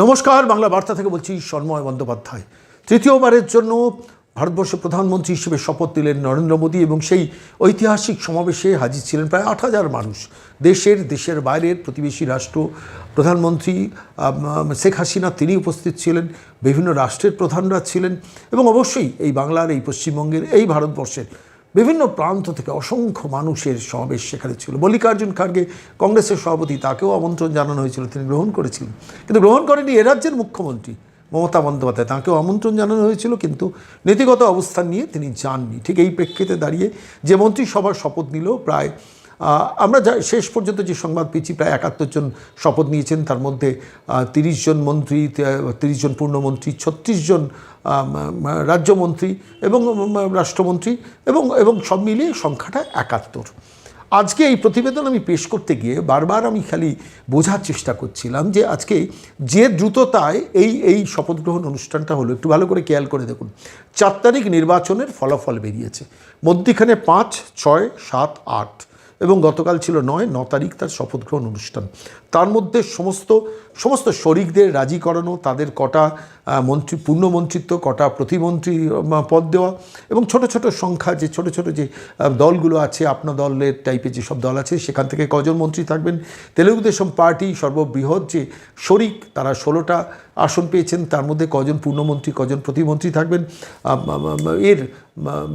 নমস্কার, বাংলা বার্তা থেকে বলছি সন্ময় বন্দ্যোপাধ্যায়। তৃতীয়বারের জন্য ভারতবর্ষের প্রধানমন্ত্রী হিসেবে শপথ নিলেন নরেন্দ্র মোদী এবং সেই ঐতিহাসিক সমাবেশে হাজির ছিলেন প্রায় আট হাজার মানুষ। দেশের দেশের বাইরের প্রতিবেশী রাষ্ট্র, প্রধানমন্ত্রী শেখ হাসিনা, তিনি উপস্থিত ছিলেন, বিভিন্ন রাষ্ট্রের প্রধানরা ছিলেন এবং অবশ্যই এই বাংলার, এই পশ্চিমবঙ্গের, এই ভারতবর্ষের বিভিন্ন প্রান্ত থেকে অসংখ্য মানুষের সমাবেশ সেখানে ছিল। মল্লিকার্জুন খার্গে কংগ্রেসের সভাপতি তাকেও আমন্ত্রণ জানানো হয়েছিল, তিনি গ্রহণ করেছিলেন। কিন্তু গ্রহণ করেনি এ রাজ্যের মুখ্যমন্ত্রী মমতা বন্দ্যোপাধ্যায়, তাকেও আমন্ত্রণ জানানো হয়েছিল, কিন্তু নীতিগত অবস্থান নিয়ে তিনি যাননি। ঠিক এই প্রেক্ষিতে দাঁড়িয়ে যে মন্ত্রিসভার শপথ নিল, প্রায় আমরা যা শেষ পর্যন্ত যে সংবাদ পেয়েছি, প্রায় একাত্তর জন শপথ নিয়েছেন। তার মধ্যে তিরিশ জন মন্ত্রী তিরিশ জন পূর্ণমন্ত্রী, ছত্রিশ জন রাজ্যমন্ত্রী এবং রাষ্ট্রমন্ত্রী এবং এবং সব মিলিয়ে সংখ্যাটা একাত্তর। আজকে এই প্রতিবেদন আমি পেশ করতে গিয়ে বারবার আমি খালি বোঝার চেষ্টা করছিলাম যে আজকে যে দ্রুততায় এই এই শপথ গ্রহণ অনুষ্ঠানটা হলো, একটু ভালো করে খেয়াল করে দেখুন। চার তারিখ নির্বাচনের ফলাফল বেরিয়েছে। মধ্যিখানে পাঁচ, ছয়, সাত, আট। এবং গতকাল ছিল নয়, ন তারিখ তার শপথ গ্রহণ অনুষ্ঠান। তার মধ্যে সমস্ত সমস্ত শরিকদের রাজি করানো, তাদের কটা মন্ত্রী পূর্ণমন্ত্রিত্ব কটা প্রতিমন্ত্রী পদ দেওয়া এবং ছোট ছোট সংখ্যা যে ছোট ছোট যে দলগুলো আছে, আপনা দলের টাইপের যেসব দল আছে, সেখান থেকে কজন মন্ত্রী থাকবেন? তেলেগু দেশম পার্টি সর্ববৃহৎ যে শরিক, তারা ষোলোটা আসন পেয়েছেন, তার মধ্যে কজন পূর্ণমন্ত্রী কজন প্রতিমন্ত্রী থাকবেন? এর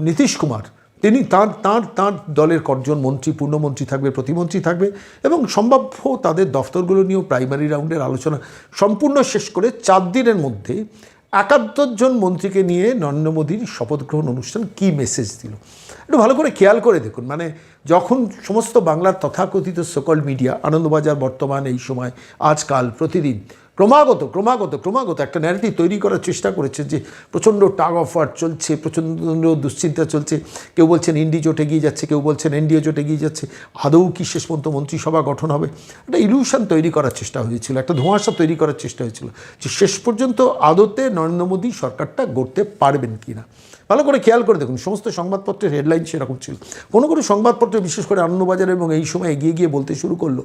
নীতিশ কুমার তিনি তার তার তার দলের কজন মন্ত্রী, পূর্ণমন্ত্রী থাকবে, প্রতিমন্ত্রী থাকবে এবং সম্ভাব্য তাদের দফতরগুলো নিয়েও প্রাইমারি রাউন্ডের আলোচনা সম্পূর্ণ শেষ করে চার দিনের মধ্যে একাত্তর জন মন্ত্রীকে নিয়ে নরেন্দ্র মোদীর শপথ গ্রহণ অনুষ্ঠান কী মেসেজ দিল? একটু ভালো করে খেয়াল করে দেখুন। মানে যখন সমস্ত বাংলার তথাকথিত সকল মিডিয়া আনন্দবাজার বর্তমান এই সময়, আজকাল, প্রতিদিন ক্রমাগত ক্রমাগত ক্রমাগত একটা ন্যারেটিভ তৈরি করার চেষ্টা করেছে যে প্রচণ্ড টাগ অফ ওয়ার চলছে, প্রচণ্ড দুশ্চিন্তা চলছে। কেউ বলছেন ইন্ডি জোট এগিয়ে যাচ্ছে, কেউ বলছেন এনডিএ জোট এগিয়ে যাচ্ছে। আদৌ কি শেষ পর্যন্ত মন্ত্রিসভা গঠন হবে? একটা ইলিউশন তৈরি করার চেষ্টা হয়েছিল, একটা ধোঁয়াশা তৈরি করার চেষ্টা হয়েছিল যে শেষ পর্যন্ত আদতে নরেন্দ্র মোদী সরকারটা গড়তে পারবেন কি না ভালো করে খেয়াল করে দেখুন, সমস্ত সংবাদপত্রের হেডলাইন সেরকম ছিল। কোনো কোনো সংবাদপত্র, বিশেষ করে আনন্দবাজার এবং এই সময় এগিয়ে গিয়ে বলতে শুরু করল,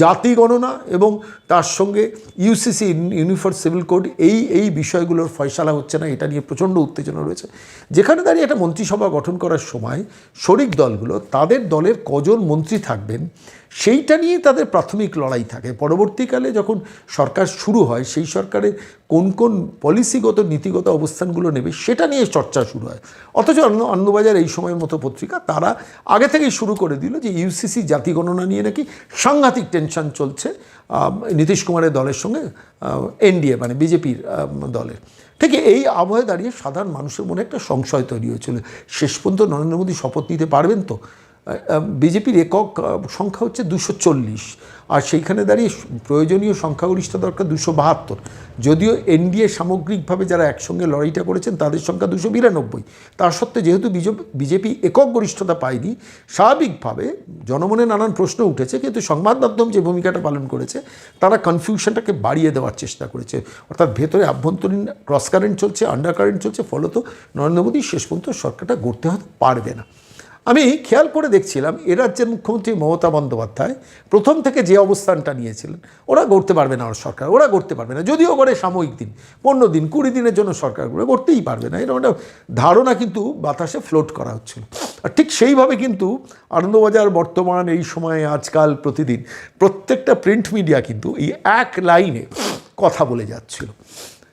জাতি গণনা এবং তার সঙ্গে ইউসিসি ইউনিফর্ম সিভিল কোড এই এই বিষয়গুলোর ফয়সালা হচ্ছে না, এটা নিয়ে প্রচণ্ড উত্তেজনা রয়েছে। যেখানে দাঁড়িয়ে একটা মন্ত্রিসভা গঠন করার সময়, শরিক দলগুলো, তাদের দলের কজন মন্ত্রী থাকবেন সেইটা নিয়ে তাদের প্রাথমিক লড়াই থাকে। পরবর্তীকালে যখন সরকার শুরু হয়, সেই সরকারের কোন কোন পলিসিগত নীতিগত অবস্থানগুলো নেবে, সেটা নিয়ে চর্চা শুরু হয়। অথচ অন্য, অন্নবাজার এই সময়ের মতো পত্রিকা, তারা আগে থেকেই শুরু করে দিল যে ইউসিসি জাতি গণনা নিয়ে নাকি সাংঘাতিক টেনশন চলছে নীতিশ কুমারের দলের সঙ্গে এনডিএ মানে বিজেপির দলের। ঠিক এই আবহে দাঁড়িয়ে সাধারণ মানুষের মনে একটা সংশয় তৈরি হয়েছিল। শেষ পর্যন্ত নরেন্দ্র মোদী শপথ নিতে পারবেন তো? বিজেপির একক সংখ্যা হচ্ছে দুশো চল্লিশ। আর সেইখানে দাঁড়িয়ে প্রয়োজনীয় সংখ্যাগরিষ্ঠতা দরকার দুশো বাহাত্তর। যদিও এনডিএ সামগ্রিকভাবে যারা একসঙ্গে লড়াইটা করেছেন, তাদের সংখ্যা দুশো বিরানব্বই। তার সত্ত্বে যেহেতু বিজেপি একক গরিষ্ঠতা পায়নি, স্বাভাবিকভাবে জনমনে নানান প্রশ্ন উঠেছে, কিন্তু সংবাদ মাধ্যম যে ভূমিকাটা পালন করেছে, তারা কনফিউশনটাকে বাড়িয়ে দেওয়ার চেষ্টা করেছে। অর্থাৎ ভেতরে আভ্যন্তরীণ ক্রস কারেন্ট চলছে আন্ডার কারেন্ট চলছে, ফলত নরেন্দ্র মোদী শেষ পর্যন্ত সরকারটা গড়তে হতে পারবে না। আমি খেয়াল করে দেখছিলাম, এ রাজ্যের মুখ্যমন্ত্রী মমতা বন্দ্যোপাধ্যায় প্রথম থেকে যে অবস্থানটা নিয়েছিলেন, ওরা গড়তে পারবে না ওর সরকার, ওরা গড়তে পারবে না, যদিও করে সাময়িক দিন, পনেরো দিন, কুড়ি দিনের জন্য সরকার করে গড়তেই পারবে না, এরকম একটা ধারণা কিন্তু বাতাসে ফ্লোট করা হচ্ছিল। আর ঠিক সেইভাবে কিন্তু আনন্দবাজার বর্তমান এই সময়ে, আজকাল প্রতিদিন প্রত্যেকটা প্রিন্ট মিডিয়া কিন্তু এই এক লাইনে কথা বলে যাচ্ছিল।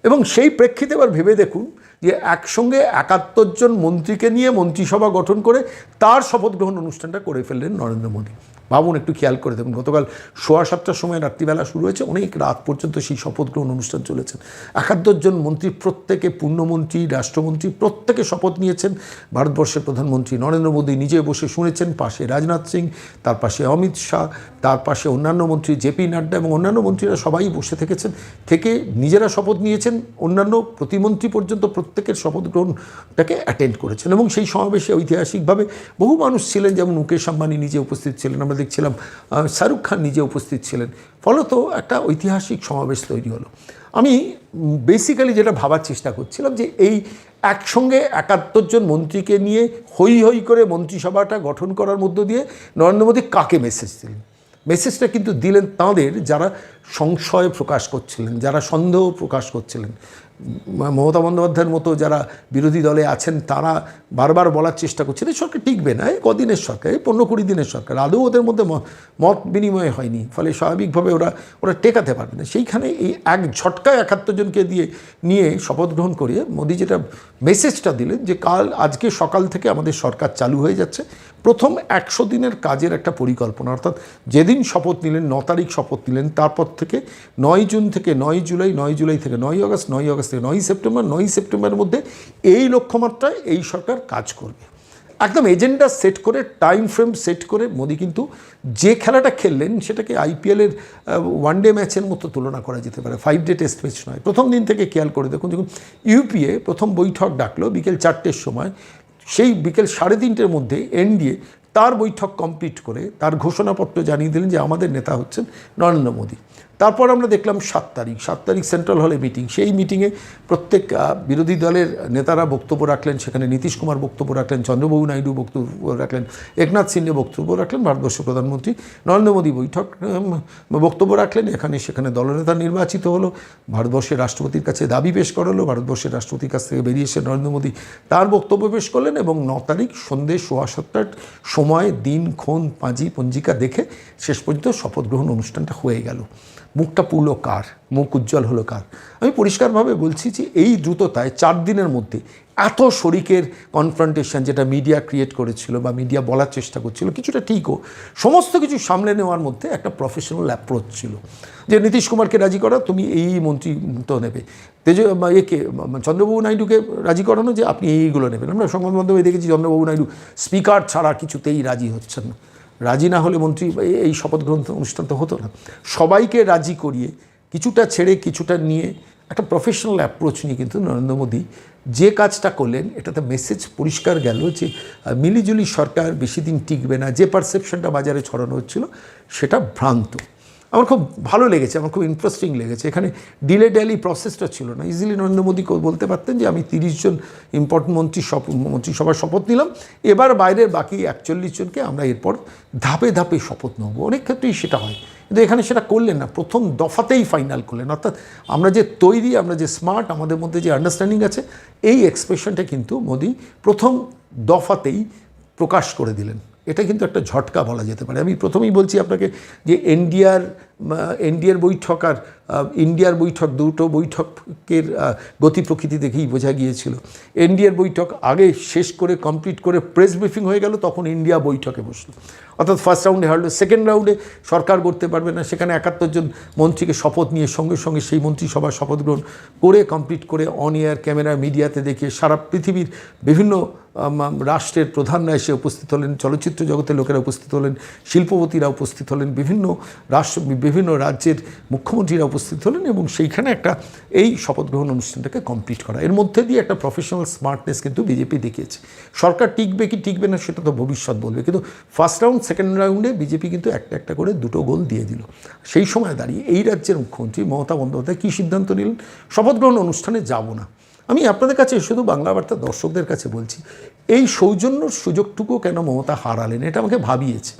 এবং সেই প্রেক্ষিতে এবার ভেবে দেখুন যে একসঙ্গে একাত্তর জন মন্ত্রীকে নিয়ে মন্ত্রিসভা গঠন করে তার শপথ গ্রহণ অনুষ্ঠানটা করে ফেললেন নরেন্দ্র মোদী। ভাবুন, একটু খেয়াল করে দেখুন। গতকাল সোয়া সাতটার সময় রাত্রিবেলা শুরু হয়েছে, অনেক রাত পর্যন্ত সেই শপথ গ্রহণ অনুষ্ঠান চলেছেন একাত্তর জন মন্ত্রী, প্রত্যেকে পূর্ণমন্ত্রী, রাষ্ট্রমন্ত্রী, প্রত্যেকে শপথ নিয়েছেন। ভারতবর্ষের প্রধানমন্ত্রী নরেন্দ্র মোদী নিজে বসে শুনেছেন, পাশে রাজনাথ সিং, তার পাশে অমিত শাহ, তার পাশে অন্যান্য মন্ত্রী জেপি নাড্ডা এবং অন্যান্য মন্ত্রীরা সবাই বসে থেকেছেন। থেকে নিজেরা শপথ নিয়েছেন, অন্যান্য প্রতিমন্ত্রী পর্যন্ত প্রত্যেকের শপথ গ্রহণটাকে অ্যাটেন্ড করেছেন। এবং সেই সমাবেশে ঐতিহাসিকভাবে বহু মানুষ ছিলেন, যেমন মুকেশ আম্বানি নিজে উপস্থিত ছিলেন। আমরা দেখছিলাম শাহরুখ খান নিজে উপস্থিত ছিলেন। ফলত একটা ঐতিহাসিক সমাবেশ তৈরি হলো। আমি বেসিক্যালি যেটা ভাবার চেষ্টা করছিলাম যে এই একসঙ্গে একাত্তর জন মন্ত্রীকে নিয়ে হই হই করে মন্ত্রিসভাটা গঠন করার মধ্য দিয়ে নরেন্দ্র মোদী কাকে মেসেজ দিলেন? মেসেজটা কিন্তু দিলেন তাঁদের যারা সংশয় প্রকাশ করছিলেন, যারা সন্দেহ প্রকাশ করছিলেন। মমতা বন্দ্যোপাধ্যায়ের মতো যারা বিরোধী দলে আছেন, তারা বারবার বলার চেষ্টা করছেন, এই সরকার টিকবে না, এই কদিনের সরকার, এই পনেরো কুড়ি দিনের সরকার, আদৌ ওদের মধ্যে মত বিনিময় হয়নি, ফলে স্বাভাবিকভাবে ওরা ওরা টেকাতে পারবে না। সেইখানে এই এক ঝটকায় একাত্তর জনকে দিয়ে, নিয়ে শপথ গ্রহণ করিয়ে মোদী যেটা মেসেজটা দিলেন যে, কাল, আজকে সকাল থেকে আমাদের সরকার চালু হয়ে যাচ্ছে, প্রথম একশো দিনের কাজের একটা পরিকল্পনা, অর্থাৎ যেদিন শপথ নিলেন, ন তারিখ শপথ নিলেন, তারপর থেকে নয় জুন থেকে নয় জুলাই নয় জুলাই থেকে নয় আগস্ট নয় আগস্ট থেকে নয় সেপ্টেম্বর নয়ই সেপ্টেম্বরের মধ্যে এই লক্ষ্যমাত্রায় এই সরকার কাজ করবে। একদম এজেন্ডা সেট করে টাইম ফ্রেম সেট করে মোদি কিন্তু যে খেলাটা খেললেন সেটাকে আইপিএলের ওয়ান ডে ম্যাচের মতো তুলনা করা যেতে পারে। ফাইভ ডে টেস্ট ম্যাচ নয়। প্রথম দিন থেকে খেয়াল করে দেখুন যখন ইউপিএ প্রথম বৈঠক ডাকলো বিকেল চারটের সময়। সেই বিকেল সাড়ে তিনটের মধ্যে এনডিএ তার বৈঠক কমপ্লিট করে তার ঘোষণাপত্র জানিয়ে দিলেন যে আমাদের নেতা হচ্ছেন নরেন্দ্র মোদী। তারপর আমরা দেখলাম সাত তারিখ। সাত তারিখ সেন্ট্রাল হলে মিটিং। সেই মিটিংয়ে প্রত্যেক বিরোধী দলের নেতারা বক্তব্য রাখলেন। সেখানে নীতিশ কুমার বক্তব্য রাখলেন, চন্দ্রবাবু নাইডু বক্তব্য রাখলেন, একনাথ সিন্ডে বক্তব্য রাখলেন ভারতবর্ষের প্রধানমন্ত্রী, নরেন্দ্র মোদী বৈঠক বক্তব্য রাখলেন। এখানে সেখানে দলনেতা নির্বাচিত হলো, ভারতবর্ষের রাষ্ট্রপতির কাছে দাবি পেশ করালো, ভারতবর্ষের রাষ্ট্রপতির কাছ থেকে বেরিয়ে এসে নরেন্দ্র মোদী তার বক্তব্য পেশ করলেন এবং ন তারিখ সন্ধ্যে সোয়া সাতটার সময় দিন, ক্ষণ, পাঁজি, পঞ্জিকা দেখে শেষ পর্যন্ত শপথ গ্রহণ অনুষ্ঠানটা হয়ে গেল। মুখটা পুরল কার? মুখ উজ্জ্বল হলো কার? আমি পরিষ্কারভাবে বলছি যে এই দ্রুততায় চার দিনের মধ্যে এত শরিকের কনফ্রন্টেশন যেটা মিডিয়া ক্রিয়েট করেছিল বা মিডিয়া বলার চেষ্টা করছিল, কিছুটা ঠিকও। সমস্ত কিছু সামলে নেওয়ার মধ্যে একটা প্রফেশনাল অ্যাপ্রোচ ছিল। যে নীতিশ কুমারকে রাজি করা, তুমি এই মন্ত্রী তো নেবে। তেজ একে চন্দ্রবাবু নাইডুকে রাজি করানো যে আপনি এইগুলো নেবেন। আমরা সংবাদ মাধ্যমে দেখেছি চন্দ্রবাবু নাইডু স্পিকার ছাড়া কিছুতেই রাজি হচ্ছেন না। রাজি না হলে মন্ত্রী, এই- শপথ গ্রন্থ অনুষ্ঠান তো হতো না। সবাইকে রাজি করিয়ে কিছুটা ছেড়ে কিছুটা নিয়ে একটা প্রফেশনাল অ্যাপ্রোচ নিয়ে কিন্তু নরেন্দ্র মোদী যে কাজটা করলেন, এটাতে মেসেজ পরিষ্কার গেল যে মিলিজুলি সরকার বেশি দিন টিকবে না, যে পারসেপশনটা বাজারে ছড়ানো হচ্ছিল, সেটা ভ্রান্ত। আমার খুব ভালো লেগেছে, আমার খুব ইন্টারেস্টিং লেগেছে। এখানে ডিলে ডেলি প্রসেসটা ছিল না। ইজিলি নরেন্দ্র মোদী বলতে পারতেন যে আমি তিরিশ জন ইম্পর্টেন্ট মন্ত্রী শপ মন্ত্রিসভার শপথ নিলাম। এবার বাইরের বাকি একচল্লিশ জনকে আমরা এরপর ধাপে ধাপে শপথ নেব। অনেক ক্ষেত্রেই সেটা হয়। কিন্তু এখানে সেটা করলেন না। প্রথম দফাতেই ফাইনাল করলেন। অর্থাৎ আমরা যে তৈরি, আমরা যে স্মার্ট আমাদের মধ্যে যে আন্ডারস্ট্যান্ডিং আছে, এই এক্সপ্রেশনটা কিন্তু মোদি প্রথম দফাতেই প্রকাশ করে দিলেন। এটা কিন্তু একটা ঝটকা বলা যেতে পারে। আমি প্রথমেই বলছি আপনাকে যে এনডিআর এনডিআর বৈঠক আর ইন্ডিয়ার বৈঠক, দুটো বৈঠকের গতি প্রকৃতি দেখেই বোঝা গিয়েছিল। এনডিএর বৈঠক আগে শেষ করে কমপ্লিট করে প্রেস ব্রিফিং হয়ে গেল, তখন ইন্ডিয়া বৈঠকে বসল। অর্থাৎ ফার্স্ট রাউন্ডে হারলো সেকেন্ড রাউন্ডে সরকার করতে পারবে না, সেখানে একাত্তর জন মন্ত্রীকে শপথ নিয়ে সঙ্গে সঙ্গে সেই মন্ত্রিসভার শপথ গ্রহণ করে কমপ্লিট করে অন এয়ার ক্যামেরা মিডিয়াতে দেখিয়ে সারা পৃথিবীর বিভিন্ন রাষ্ট্রের প্রধানরা এসে উপস্থিত হলেন, চলচ্চিত্র জগতের লোকেরা উপস্থিত হলেন, শিল্পপতিরা উপস্থিত হলেন, বিভিন্ন রাষ্ট্র বিভিন্ন রাজ্যের মুখ্যমন্ত্রীরা উপস্থিত হলেন এবং সেইখানে একটা এই শপথ গ্রহণ অনুষ্ঠানটাকে কমপ্লিট করা। এর মধ্যে দিয়ে একটা প্রফেশনাল স্মার্টনেস কিন্তু বিজেপি দেখিয়েছে। সরকার টিকবে কি টিকবে না সেটা তো ভবিষ্যৎ বলবে, কিন্তু ফার্স্ট রাউন্ড সেকেন্ড রাউন্ডে বিজেপি কিন্তু একটা একটা করে দুটো গোল দিয়ে দিল। সেই সময় দাঁড়িয়ে এই রাজ্যের মুখ্যমন্ত্রী মমতা বন্দ্যোপাধ্যায় কী সিদ্ধান্ত নিলেন? শপথ গ্রহণ অনুষ্ঠানে যাব না। আমি আপনাদের কাছে শুধু বাংলা বার্তা দর্শকদের কাছে বলছি, এই সৌজন্যর সুযোগটুকু কেন মমতা হারালেন? এটা আমাকে ভাবিয়েছে।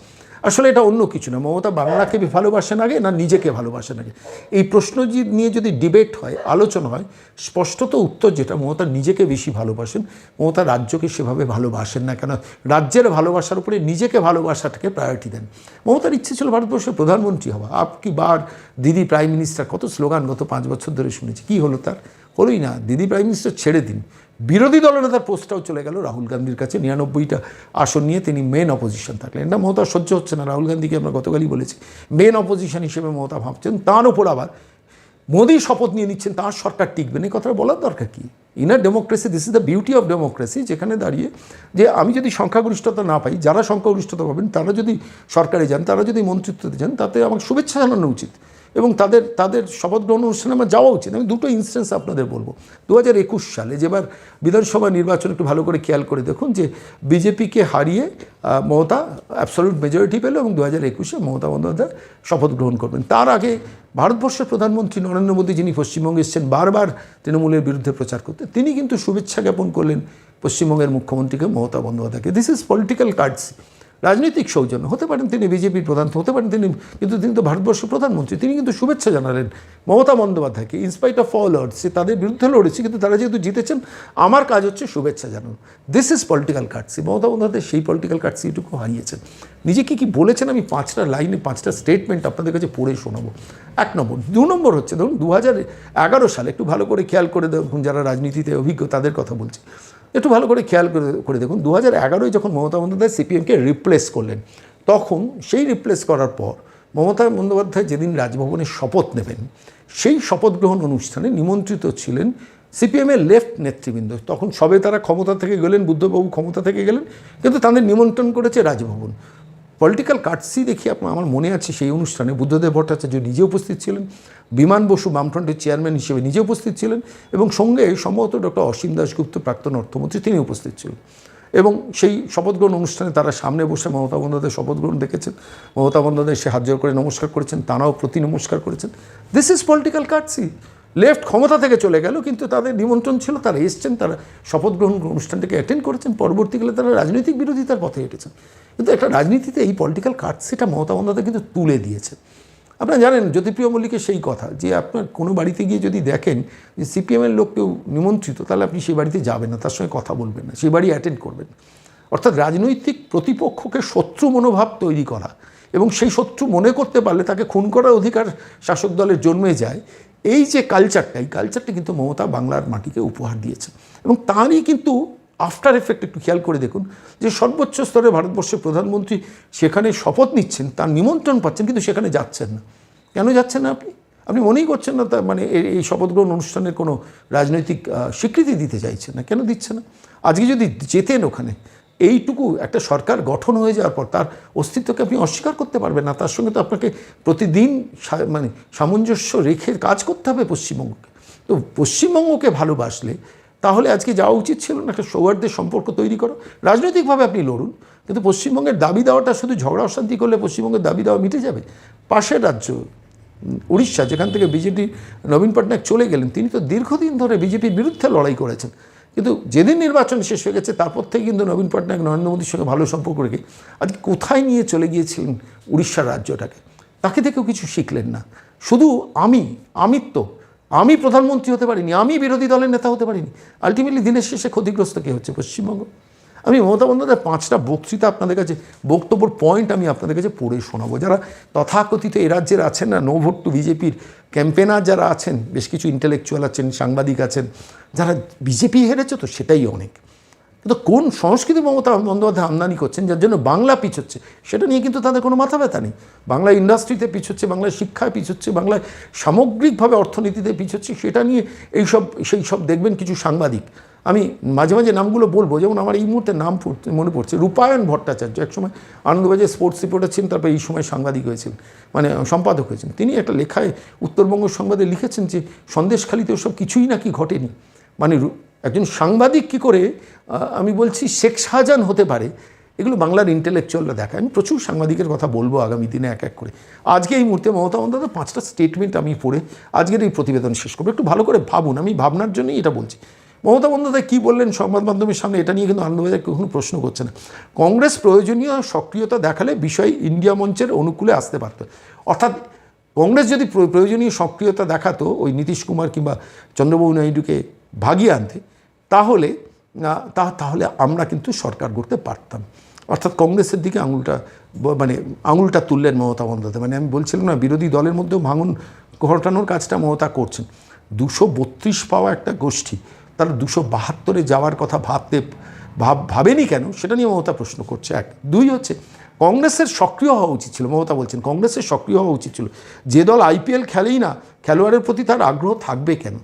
আসলে এটা অন্য কিছু না। মমতা বাংলাকে ভালোবাসেন আগে না নিজেকে ভালোবাসেন আগে? এই প্রশ্ন নিয়ে যদি ডিবেট হয়, আলোচনা হয়, স্পষ্টত উত্তর যেটা, মমতা নিজেকে বেশি ভালোবাসেন। মমতা রাজ্যকে সেভাবে ভালোবাসেন না কেন? রাজ্যের ভালোবাসার উপরে নিজেকে ভালোবাসাটাকে প্রায়োরিটি দেন। মমতার ইচ্ছে ছিল ভারতবর্ষের প্রধানমন্ত্রী হওয়া। আপ কি বার দিদি প্রাইম মিনিস্টার কত স্লোগান গত পাঁচ বছর ধরে শুনেছি। কী হলো তার? হলোই না, দিদি প্রাইম মিনিস্টার ছেড়ে দিন। বিরোধী দলনেতার পোস্টটাও চলে গেল। রাহুল গান্ধীর কাছে নিরানব্বইটা আসন নিয়ে তিনি মেন অপোজিশন থাকলেন। এটা মমতা সহ্য হচ্ছে না। রাহুল গান্ধীকে আমরা গতকালই বলেছি মেন অপোজিশন হিসেবে মমতা ভাবছেন। তার উপর আবার মোদী শপথ নিয়ে নিচ্ছেন, তার সরকার টিকবে না। এই কথাটা বলার দরকার কি? Inner democracy this is the beauty of democracy যেখানে দাঁড়িয়ে যে আমি যদি সংখ্যাগরিষ্ঠতা না পাই, যারা সংখ্যাগরিষ্ঠতা পাবেন, তারা যদি সরকারে যান, তারা যদি মন্ত্রিত্বতে যান, তাতে আমার শুভেচ্ছা জানানো উচিত। এবং তাদের তাদের শপথ গ্রহণ অনুষ্ঠানে আমার যাওয়া উচিত। আমি দুটো ইনস্টেন্স আপনাদের বলব। দু হাজার একুশ সালে যেবার বিধানসভা নির্বাচন একটু ভালো করে খেয়াল করে দেখুন যে বিজেপিকে হারিয়ে মমতা অ্যাবসলিউট মেজরিটি পেল এবং দু হাজার একুশে মমতা বন্দ্যোপাধ্যায় শপথ গ্রহণ করবেন। তার আগে ভারতবর্ষের প্রধানমন্ত্রী নরেন্দ্র মোদী, যিনি পশ্চিমবঙ্গে এসেছেন, বারবার তৃণমূলের বিরুদ্ধে প্রচার করতে, তিনি কিন্তু শুভেচ্ছা জ্ঞাপন করলেন পশ্চিমবঙ্গের মুখ্যমন্ত্রীকে, মমতা বন্দ্যোপাধ্যায়কে। দিস ইজ পলিটিক্যাল কার্ডস রাজনৈতিক সৌজন্য। হতে পারেন তিনি বিজেপির প্রধান, হতে পারেন তিনি, কিন্তু তিনি তো ভারতবর্ষের প্রধানমন্ত্রী, তিনি কিন্তু শুভেচ্ছা জানালেন মমতা বন্দ্যোপাধ্যায়কে ইনস্পাইট অফ অল অর্ডস তাদের বিরুদ্ধে লড়েছে, কিন্তু তারা যেহেতু জিতেছেন, আমার কাজ হচ্ছে শুভেচ্ছা জানানো। This is political courtesy Mamata Bandyopadhyay সেই পলিটিক্যাল কার্ডসিটুকু হারিয়েছেন। নিজে কি কি বলেছেন আমি পাঁচটা লাইনে পাঁচটা স্টেটমেন্ট আপনাদের কাছে পড়ে শোনাবো। এক নম্বর, দু নম্বর হচ্ছে, ধরুন দু হাজার এগারো সালে, একটু ভালো করে খেয়াল করে দেখুন যারা রাজনীতিতে অভিজ্ঞ, তাদের কথা বলছি। একটু ভালো করে খেয়াল করে করে দেখুন দু হাজার এগারোয় যখন মমতা বন্দ্যোপাধ্যায় সিপিএমকে রিপ্লেস করলেন, তখন সেই রিপ্লেস করার পর মমতা বন্দ্যোপাধ্যায় যেদিন রাজভবনে শপথ নেবেন, সেই শপথ গ্রহণ অনুষ্ঠানে নিমন্ত্রিত ছিলেন সিপিএমের লেফট নেতৃবৃন্দ। তখন সবে তারা ক্ষমতা থেকে গেলেন, বুদ্ধবাবু ক্ষমতা থেকে গেলেন, কিন্তু তাদের নিমন্ত্রণ করেছে রাজভবন। পলিটিক্যাল কার্ডসি দেখি আমার মনে আছে সেই অনুষ্ঠানে বুদ্ধদেব ভট্টাচার্য নিজে উপস্থিত ছিলেন, বিমান বসু বামফ্রন্টের চেয়ারম্যান হিসেবে নিজে উপস্থিত ছিলেন এবং সঙ্গে সম্ভবত ডক্টর অসীম দাশগুপ্ত, প্রাক্তন অর্থমন্ত্রী তিনি উপস্থিত ছিলেন। এবং সেই শপথ গ্রহণ অনুষ্ঠানে তারা সামনে বসে মমতা বন্দ্যোপাধ্যায় শপথ গ্রহণ দেখেছেন, মমতা বন্দ্যোপাধ্যায় সে হাত জোর করে নমস্কার করেছেন, তারাও প্রতি নমস্কার করেছেন। This is political courtesy left ক্ষমতা থেকে চলে গেল, কিন্তু তাদের নিমন্ত্রণ ছিল, তারা এসছেন, তারা শপথ গ্রহণ অনুষ্ঠানটাকে অ্যাটেন্ড করেছেন, পরবর্তীকালে তারা রাজনৈতিক বিরোধিতার পথে হেঁটেছেন কিন্তু একটা রাজনীতিতে এই পলিটিক্যাল কার্ডসিটা মমতা বন্দ্যোপাধ্যায় কিন্তু তুলে দিয়েছে আপনারা জানেন, জ্যোতিপ্রিয় মল্লিকের সেই কথা, যে আপনার কোনো বাড়িতে গিয়ে যদি দেখেন যে সিপিএমের লোক কেউ নিমন্ত্রিত, তাহলে আপনি সেই বাড়িতে যাবেন না, তার সঙ্গে কথা বলবেন না, সেই বাড়ি অ্যাটেন্ড করবেন। অর্থাৎ রাজনৈতিক প্রতিপক্ষকে শত্রু মনোভাব তৈরি করা এবং সেই শত্রু মনে করতে পারলে তাকে খুন করার অধিকার শাসক দলের জন্মে যায় এই যে কালচারটা এই কালচারটা কিন্তু মমতা বাংলার মাটিকে উপহার দিয়েছে। এবং তারই কিন্তু আফটার এফেক্ট একটু খেয়াল করে দেখুন, যে সর্বোচ্চ স্তরে ভারতবর্ষের প্রধানমন্ত্রী সেখানে শপথ নিচ্ছেন, তার নিমন্ত্রণ পাচ্ছেন, কিন্তু সেখানে যাচ্ছেন না। কেন যাচ্ছেন না আপনি? আপনি মনেই করছেন না তা মানে এই- শপথ গ্রহণ অনুষ্ঠানের কোনো রাজনৈতিক স্বীকৃতি দিতে চাইছেন না। কেন দিচ্ছে না? আজকে যদি যেতেন ওখানে এইটুকু একটা সরকার গঠন হয়ে যাওয়ার পর তার অস্তিত্বকে আপনি অস্বীকার করতে পারবেন না, তার সঙ্গে তো আপনাকে প্রতিদিন মানে সামঞ্জস্য রেখে কাজ করতে হবে পশ্চিমবঙ্গকে। তো পশ্চিমবঙ্গকে ভালোবাসলে তাহলে আজকে যাওয়া উচিত ছিল না, একটা সৌহার্দ্যের সম্পর্ক তৈরি করো। রাজনৈতিকভাবে আপনি লড়ুন, কিন্তু পশ্চিমবঙ্গের দাবি দেওয়াটা শুধু ঝগড়া অশান্তি করলে পশ্চিমবঙ্গের দাবি দেওয়া মিটে যাবে। পাশের রাজ্য উড়িষ্যা, যেখান থেকে বিজেপি নবীন পটনায়ক চলে গেলেন, তিনি তো দীর্ঘদিন ধরে বিজেপির বিরুদ্ধে লড়াই করেছেন। কিন্তু যেদিন নির্বাচন শেষ হয়ে গেছে, তারপর থেকে কিন্তু নবীন পটনায়ক নরেন্দ্র মোদীর সঙ্গে ভালো সম্পর্ক রেখে আজকে কোথায় নিয়ে চলে গিয়েছিলেন উড়িষ্যার রাজ্যটাকে? তাকে থেকেও কিছু শিখলেন না। শুধু আমি, আমিত্ব, আমি প্রধানমন্ত্রী হতে পারিনি, আমি বিরোধী দলের নেতা হতে পারিনি। আলটিমেটলি দিনের শেষে ক্ষতিগ্রস্ত কে হচ্ছে পশ্চিমবঙ্গ? আমি মমতা বন্দ্যোপাধ্যায় পাঁচটা বক্তৃতা আপনাদের কাছে, বক্তব্যর পয়েন্ট আমি আপনাদের কাছে পড়ে শোনাবো। যারা তথাকথিত এ রাজ্যের আছেন না নো ভোট টু বিজেপির ক্যাম্পেনার যারা আছেন, বেশ কিছু ইন্টেলেকচুয়াল আছেন, সাংবাদিক আছেন, যারা বিজেপি হেরেছে তো সেটাই অনেক। কিন্তু কোন সংস্কৃতি মমতা বন্দ্যোপাধ্যায় আমদানি করছেন, যার জন্য বাংলা পিছোচ্ছে, সেটা নিয়ে কিন্তু তাদের কোনো মাথা ব্যথা নেই। বাংলা ইন্ডাস্ট্রিতে পিছোচ্ছে, বাংলা শিক্ষায় পিছোচ্ছে, বাংলায় সামগ্রিকভাবে অর্থনীতিতে পিছোচ্ছে, সেটা নিয়ে এইসব সেই সব দেখবেন কিছু সাংবাদিক। আমি মাঝে মাঝে নামগুলো বলব, যেমন আমার এই মুহূর্তে নাম মনে পড়ছে, রূপায়ণ ভট্টাচার্য একসময় আনন্দবাজার স্পোর্টস রিপোর্টার ছিলেন, তারপর এই সময় সাংবাদিক হয়েছিলেন মানে সম্পাদক হয়েছেন। তিনি একটা লেখায়, উত্তরবঙ্গ সংবাদে লিখেছেন যে, সন্দেশখালিতে ওসব কিছুই নাকি ঘটেনি। মানে একজন সাংবাদিক কি করে আমি বলছি শেখ শাহজাহান হতে পারে, এগুলো বাংলার ইন্টেলেকচুয়ালরা দেখায়। আমি প্রচুর সাংবাদিকের কথা বলব আগামী দিনে এক এক করে। আজকে এই মুহূর্তে মমতা বন্দ্যোপাধ্যায় পাঁচটা স্টেটমেন্ট আমি পড়ে, আজকের এই প্রতিবেদন শেষ করব। একটু ভালো করে ভাবুন, আমি ভাবনার জন্যই এটা বলছি। মমতা বন্দ্যোপাধ্যায় কী বললেন সংবাদ মাধ্যমের সামনে, এটা নিয়ে কিন্তু আনন্দবাজার কখনো প্রশ্ন করছে না। কংগ্রেস প্রয়োজনীয় সক্রিয়তা দেখালে বিষয় ইন্ডিয়া মঞ্চের অনুকূলে আসতে পারত। অর্থাৎ কংগ্রেস যদি প্র- প্রয়োজনীয় সক্রিয়তা দেখাতো, ওই নীতিশ কুমার কিংবা চন্দ্রবাবু নাইডুকে ভাগিয়ে আনতে, তাহলে তা, তাহলে আমরা কিন্তু সরকার গড়তে পারতাম। অর্থাৎ কংগ্রেসের দিকে আঙুলটা মানে আঙুলটা তুললেন মমতা বন্দ্যোপাধ্যায়। মানে আমি বলছিলাম না, বিরোধী দলের মধ্যেও ভাঙন ঘটানোর কাজটা মমতা করছেন। দুশো বত্রিশ পাওয়া একটা গোষ্ঠী তারা দুশো বাহাত্তরে যাওয়ার কথা ভাবতে, ভাব, ভাবেনি কেন? সেটা নিয়ে মমতা প্রশ্ন করছে এক। দুই হচ্ছে, কংগ্রেসের সক্রিয় হওয়া উচিত ছিল। মমতা বলছেন, কংগ্রেসের সক্রিয় হওয়া উচিত ছিল। যে দল আইপিএল খেলেই না, খেলোয়াড়ের প্রতি তার আগ্রহ থাকবে কেন?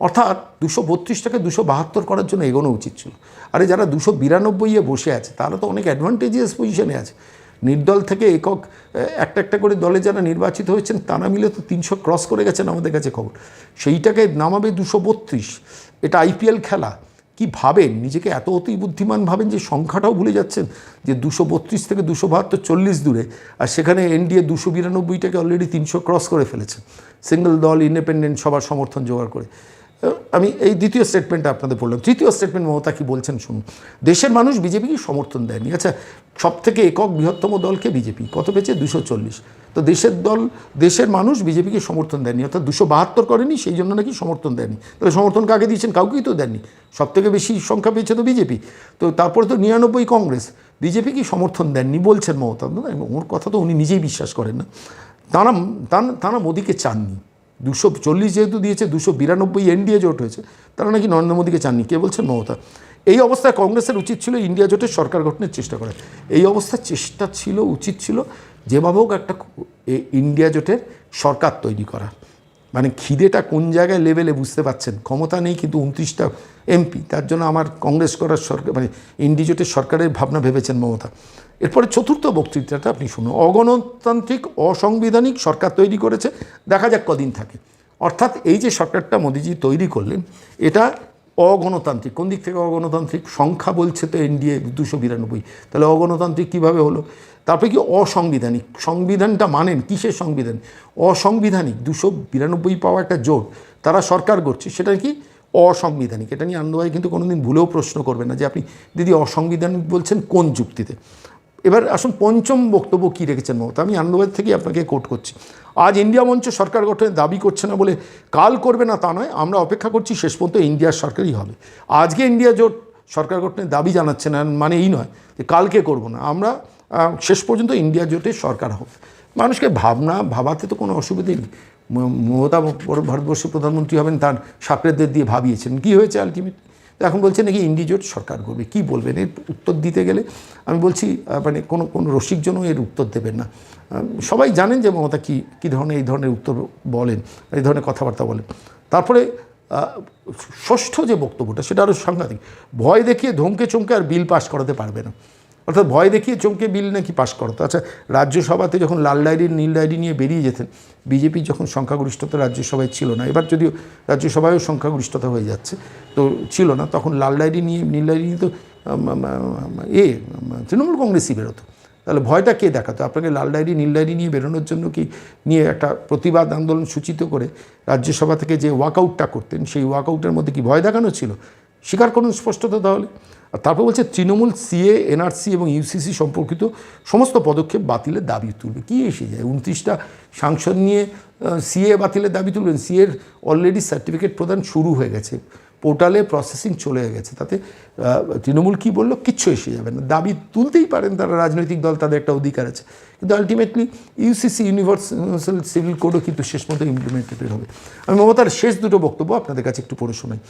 অর্থাৎ দুশো বত্রিশটাকে দুশো বাহাত্তর করার জন্য এগোনো উচিত ছিল। আরে যারা দুশো বিরানব্বইয়ে বসে আছে, তারা তো অনেক অ্যাডভান্টেজিয়াস পজিশনে আছে। নির্দল থেকে একক একটা একটা করে দলে যারা নির্বাচিত হয়েছেন, তারা মিলে তো তিনশো ক্রস করে গেছেন আমাদের কাছে খবর। সেইটাকে নামাবে দুশো বত্রিশ। এটা আইপিএল খেলা। কি ভাবেন? নিজেকে এত অতি বুদ্ধিমান ভাবেন যে সংখ্যাটাও ভুলে যাচ্ছেন যে দুশো বত্রিশ থেকে দুশো বাহাত্তর চল্লিশ দূরে, আর সেখানে এনডিএ দুশো বিরানব্বইটাকে অলরেডি তিনশো ক্রস করে ফেলেছে। সিঙ্গল দল, ইন্ডিপেন্ডেন্ট সবার সমর্থন জোগাড় করে। আমি এই দ্বিতীয় স্টেটমেন্টটা আপনাদের বললাম তৃতীয় স্টেটমেন্ট মমতা কি বলছেন শুনুন। দেশের মানুষ বিজেপিকে সমর্থন দেয়নি। আচ্ছা সব থেকে একক বৃহত্তম দলকে বিজেপি। কত পেয়েছে? দুশো চল্লিশ। তো দেশের দল, দেশের মানুষ বিজেপিকে সমর্থন দেয়নি, অর্থাৎ দুশো বাহাত্তর করেনি সেই জন্য নাকি সমর্থন দেয়নি। তাহলে সমর্থন কাকে দিয়েছেন? কাউকেই তো দেননি। সব থেকে বেশি সংখ্যা পেয়েছে তো বিজেপি। তো তারপরে তো নিরানব্বই কংগ্রেস। বিজেপি কি সমর্থন দেননি বলছেন মমতা? ওর কথা তো উনি নিজেই বিশ্বাস করেন না। তারা- তারা মোদিকে চাননি। দুশো চল্লিশ যেহেতু দিয়েছে, দুশো বিরানব্বই এনডিএ জোট হয়েছে, তারা নাকি নরেন্দ্র মোদীকে চাননি, কে বলছেন মমতা। এই অবস্থায় কংগ্রেসের উচিত ছিল ইন্ডিয়া জোটের সরকার গঠনের চেষ্টা করে। এই অবস্থায় চেষ্টা ছিল, উচিত ছিল, যেভাবে হোক একটা ইন্ডিয়া জোটের সরকার তৈরি করা। মানে খিদেটা কোন জায়গায় লেভেলে বুঝতে পাচ্ছেন ক্ষমতা নেই কিন্তু উনত্রিশটা এমপি তার জন্য আমার কংগ্রেস করার সরকার মানে ইন্ডিজোটের সরকারের ভাবনা ভেবেছেন মমতা। এরপরে চতুর্থ বক্তৃতাটা আপনি শুনুন। অগণতান্ত্রিক, অসংবিধানিক সরকার তৈরি করেছে, দেখা যাক কদিন থাকে। অর্থাৎ এই যে সরকারটা মোদিজি তৈরি করলেন, এটা অগণতান্ত্রিক, কোন দিক থেকে অগণতান্ত্রিক? সংখ্যা বলছে তো এনডিএ দুশো বিরানব্বই। তাহলে অগণতান্ত্রিক কীভাবে হলো? তারপরে কি অসংবিধানিক? সংবিধানটা মানেন, কিসের সংবিধান? অসংবিধানিক, দুশো বিরানব্বই পাওয়া একটা জোট, তারা সরকার করছে, সেটা কি? অসংবিধানিক। এটা নিয়ে আনন্দভাই কিন্তু কোনোদিন ভুলেও প্রশ্ন করবে না যে আপনি দিদি, অসংবিধানিক বলছেন কোন যুক্তিতে? এবার আসুন পঞ্চম বক্তব্য কী রেখেছেন মমতা? আমি আনন্দবাজার থেকে আপনাকে কোট করছি। আজ ইন্ডিয়া মঞ্চ সরকার গঠনের দাবি করছে না বলে কাল করবে না তা নয়, আমরা অপেক্ষা করছি শেষ পর্যন্ত ইন্ডিয়ার সরকারই হবে। আজকে ইন্ডিয়া জোট সরকার গঠনের দাবি জানাচ্ছে না মানে এই নয় যে কালকে করব না, আমরা শেষ পর্যন্ত ইন্ডিয়া জোটের সরকার হবে। মানুষকে ভাবনা, ভাবাতে তো কোনো অসুবিধেই নেই। মমতা ভারতবর্ষের প্রধানমন্ত্রী হবেন তার সাকরেদদের দিয়ে ভাবিয়েছেন। কী হয়েছে আলটিমেট এখন বলছে নাকি ইন্ডিজোট সরকার করবে। কি বলবেন? এর উত্তর দিতে গেলে আমি বলছি মানে কোনো কোনো রসিকজনও এর উত্তর দেবেন না। সবাই জানেন যে মমতা কী কী ধরনের, এই ধরনের উত্তর বলেন, এই ধরনের কথাবার্তা বলেন। তারপরে ষষ্ঠ যে বক্তব্যটা, সেটা আরও সাংঘাতিক। ভয় দেখিয়ে ধমকে চমকে আর বিল পাস করাতে পারবে না। অর্থাৎ ভয় দেখিয়ে চমকে বিল নাকি পাশ করতো আচ্ছা রাজ্যসভাতে যখন লাল ডায়েরি, নীল ডায়েরি নিয়ে বেরিয়ে যেতেন, বিজেপি যখন সংখ্যাগরিষ্ঠতা রাজ্যসভায় ছিল না, এবার যদিও রাজ্যসভায়ও সংখ্যাগরিষ্ঠতা হয়ে যাচ্ছে, তো ছিল না, তখন লাল ডায়েরি নিয়ে, নীল ডায়েরি নিয়ে তো এ তৃণমূল কংগ্রেসই বেরোতো। তাহলে ভয়টা কে দেখাতো? আপনাকে লাল ডায়েরি, নীল ডায়েরি নিয়ে বেরোনোর জন্য কি নিয়ে একটা প্রতিবাদ আন্দোলন সূচিত করে রাজ্যসভা থেকে যে ওয়াকআউটটা করতেন, সেই ওয়াকআউটের মধ্যে কি ভয় দেখানো ছিল? স্বীকার করুন স্পষ্টতা তাহলে। তারপর বলছে তৃণমূল, সিএ, এনআরসি এবং ইউসিসি সম্পর্কিত সমস্ত পদক্ষেপ বাতিলের দাবি তুলবে। কী এসে যায়? উনত্রিশটা সাংসদ নিয়ে সিএ বাতিলের দাবি তুলবেন। সিএর অলরেডি সার্টিফিকেট প্রদান শুরু হয়ে গেছে। পোর্টালে প্রসেসিং চলে গেছে। তাতে তৃণমূল কি বলল? কিচ্ছু এসে যাবে না। দাবি তুলতেই পারেন তারা, রাজনৈতিক দল তাদের একটা অধিকার আছে। কিন্তু আলটিমেটলি ইউসিসি ইউনিভার্সাল সিভিল কোডও কিন্তু শেষ মতো ইমপ্লিমেন্টেড হবে। আমি মমতার শেষ দুটো বক্তব্য আপনাদের কাছে একটু পড়ে শোনাই।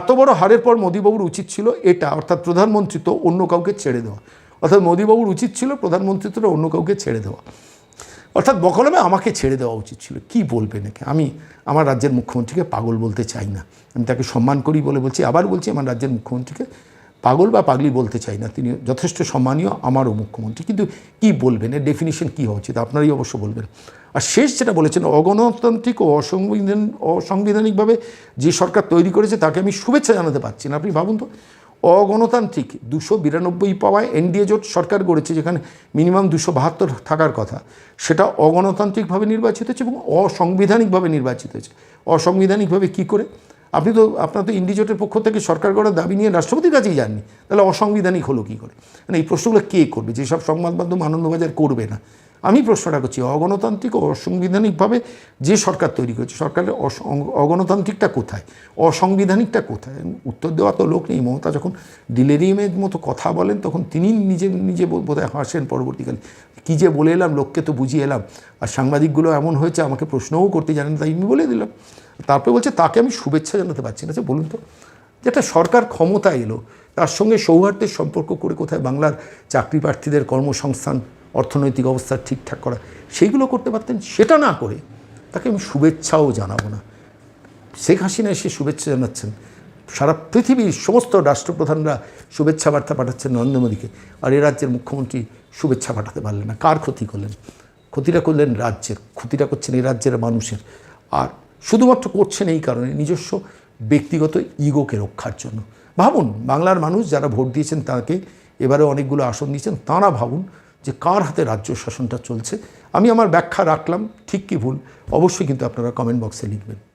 এত বড় হারের পর মোদীবাবুর উচিত ছিল এটা, অর্থাৎ প্রধানমন্ত্রী তো অন্য কাউকে ছেড়ে দেওয়া। অর্থাৎ মোদীবাবুর উচিত ছিল প্রধানমন্ত্রী তো অন্য কাউকে ছেড়ে দেওয়া। অর্থাৎ বকলমে আমাকে ছেড়ে দেওয়া উচিত ছিল। কি বলবে নাকি আমি আমার রাজ্যের মুখ্যমন্ত্রীকে পাগল বলতে চাই না। আমি তাকে সম্মান করি বলে বলছি, আবার বলছি আমার রাজ্যের মুখ্যমন্ত্রীকে পাগল বা পাগলি বলতে চাই না। তিনি যথেষ্ট সম্মানীয় আমারও মুখ্যমন্ত্রী। কিন্তু কি বলবেন? এর ডেফিনেশন কী হওয়া উচিত? আপনারাই অবশ্য বলবেন। আর শেষ যেটা বলেছেন, অগণতান্ত্রিক ও অসংবিধান, অসাংবিধানিকভাবে যে সরকার তৈরি করেছে, তাকে আমি শুভেচ্ছা জানাতে পারছি না। আপনি ভাবুন তো অগণতান্ত্রিক। দুশো বিরানব্বই পাওয়ায় এনডিএ জোট সরকার গড়েছে, যেখানে মিনিমাম দুশো বাহাত্তর থাকার কথা। সেটা অগণতান্ত্রিকভাবে নির্বাচিত হয়েছে এবং অসাংবিধানিকভাবে নির্বাচিত হয়েছে। অসাংবিধানিকভাবে কি করে? আপনি তো, আপনার তো ইন্ডিজোটের পক্ষ থেকে সরকার গড়ার দাবি নিয়ে রাষ্ট্রপতির কাছেই যাননি। তাহলে অসাংবিধানিক হলো কী করে? মানে এই প্রশ্নগুলো কে করবে? যেসব সংবাদ মাধ্যম আনন্দবাজার করবে না। আমি প্রশ্নটা করছি, অগণতান্ত্রিক ও অসাংবিধানিকভাবে যে সরকার তৈরি করেছে, সরকারের অগণতান্ত্রিকটা কোথায়? অসাংবিধানিকটা কোথায়? উত্তর দেওয়া তো লোক নেই। মমতা যখন ডিলেরিয়ামের মতো কথা বলেন, তখন তিনি নিজে নিজে বোধহয় হাসেন পরবর্তীকালে। কী যে বলে এলাম, লোককে তো বুঝিয়ে এলাম। আর সাংবাদিকগুলো এমন হয়েছে, আমাকে প্রশ্নও করতে জানেন তাই আমি বলে দিলাম। তারপরে বলছে, তাকে আমি শুভেচ্ছা জানাতে পারছি না। আচ্ছা বলুন তো যেটা সরকার ক্ষমতা এলো, তার সঙ্গে সৌহার্দ্যের সম্পর্ক করে কোথায় বাংলার চাকরি প্রার্থীদের কর্মসংস্থান অর্থনৈতিক অবস্থা ঠিকঠাক করা, সেইগুলো করতে পারতেন, সেটা না করে তাকে আমি শুভেচ্ছাও জানাব না। শেখ হাসিনা এসে শুভেচ্ছা জানাচ্ছেন। সারা পৃথিবীর সমস্ত রাষ্ট্রপ্রধানরা শুভেচ্ছা বার্তা পাঠাচ্ছেন নরেন্দ্র মোদীকে। আর এ রাজ্যের মুখ্যমন্ত্রী শুভেচ্ছা পাঠাতে পারলেন না। কার ক্ষতি করলেন? ক্ষতিটা করলেন রাজ্যের, ক্ষতিটা করছেন এই রাজ্যের মানুষের। আর শুধুমাত্র করছেন এই কারণে নিজস্ব ব্যক্তিগত ইগোকে রক্ষার জন্য। ভাবুন, বাংলার মানুষ যারা ভোট দিয়েছেন তাকে এবারে অনেকগুলো আসন দিয়েছেন, তাঁরা ভাবুন যে কার হাতে রাজ্য শাসনটা চলছে, আমি আমার ব্যাখ্যা রাখলাম, ঠিক কি ভুল? অবশ্যই কিন্তু আপনারা কমেন্ট বক্সে লিখবেন।